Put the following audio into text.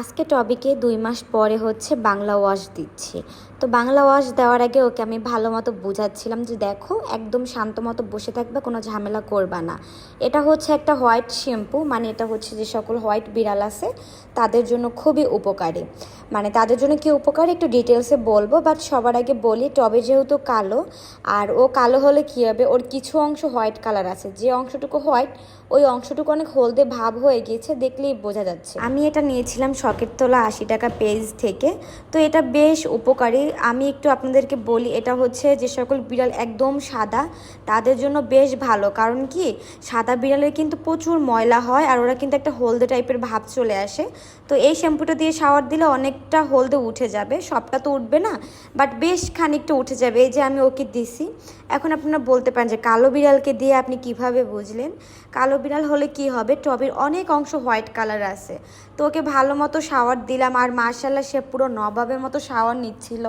আজকে টবিকে দুই মাস পরে হচ্ছে বাংলা ওয়াশ দিচ্ছি। তো বাংলা ওয়াশ দেওয়ার আগে ওকে আমি ভালো মতো বোঝাচ্ছিলাম যে দেখো, একদম শান্ত মতো বসে থাকবে, কোনো ঝামেলা করবা না। এটা হচ্ছে একটা হোয়াইট শ্যাম্পু মানে এটা হচ্ছে যে সকল হোয়াইট বিড়াল আছে, তাদের জন্য খুবই উপকারী। মানে তাদের জন্য কি উপকারী? একটু ডিটেলসে বলব বাট সবার আগে বলি, টবে যেহেতু কালো, আর ও কালো হলে কী হবে? ওর কিছু অংশ হোয়াইট কালার আছে। যে অংশটুকু হোয়াইট ওই অংশটুকু অনেক হলদে ভাব হয়ে গিয়েছে, দেখলেই বোঝা যাচ্ছে। আমি এটা নিয়েছিলাম শখের তোলা আশি টাকা পেজ থেকে। তো এটা বেশ উপকারী। আমি একটু আপনাদেরকে বলি, এটা হচ্ছে যে সকল বিড়াল একদম সাদা, তাদের জন্য বেশ ভালো। কারণ কি? সাদা বিড়ালের কিন্তু প্রচুর ময়লা হয়, আর ওরা কিন্তু একটা হলদে টাইপের ভাব চলে আসে। তো এই শ্যাম্পুটা দিয়ে শাওয়ার দিলে অনেকটা হলদে উঠে যাবে, সবটা তো উঠবে না বাট বেশ খানিকটা উঠে যাবে, এই যে আমি ওকে দিছি। এখন আপনারা বলতে পারেন যে কালো বিড়ালকে দিয়ে আপনি কীভাবে বুঝলেন? কালো বিড়াল হলে কি হবে? টবের অনেক অংশ হোয়াইট কালার আছে। তো ওকে ভালো মতো শাওয়ার দিলাম, আর মার্শাল্লাহ সে পুরো নবাবের মতো শাওয়ার নিচ্ছিল।